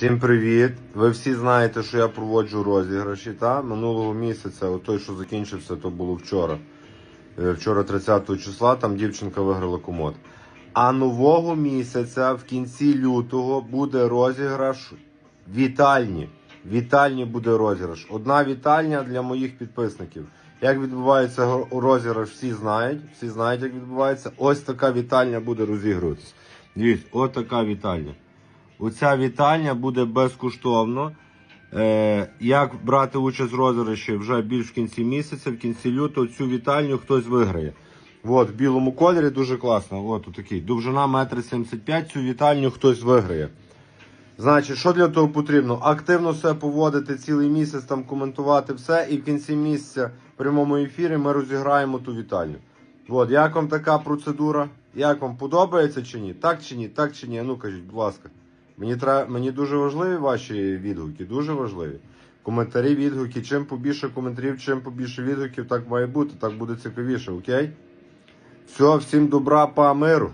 Всім привіт! Ви всі знаєте, що я проводжу розіграші. Та? Минулого місяця, от той, що закінчився, то було вчора. Е, Вчора 30 числа, там дівчинка виграла комод. А нового місяця, в кінці лютого, буде розіграш вітальні. Вітальні буде розіграш. Одна вітальня для моїх підписників. Як відбувається розіграш, всі знають. Всі знають, як відбувається. Ось така вітальня буде розігруватися. Дивіться, ось така вітальня. Оця вітальня буде безкоштовно. Е, як брати участь в розіграші вже більш в кінці місяця, в кінці лютого цю вітальню хтось виграє. От, в білому кольорі дуже класно. От такий. Довжина 1,75 м. Цю вітальню хтось виграє. Значить, що для того потрібно? Активно все поводити цілий місяць, там коментувати все, і в кінці місяця в прямому ефірі ми розіграємо ту вітальню. От, як вам така процедура? Як вам подобається чи ні? Так чи ні? Так чи ні? Ну кажіть, будь ласка. Мені треба, мені дуже важливі ваші відгуки, дуже важливі. Коментарі, відгуки. Чим побільше коментарів, чим побільше відгуків, так має бути, так буде цікавіше, окей? Все, всім добра, па миру.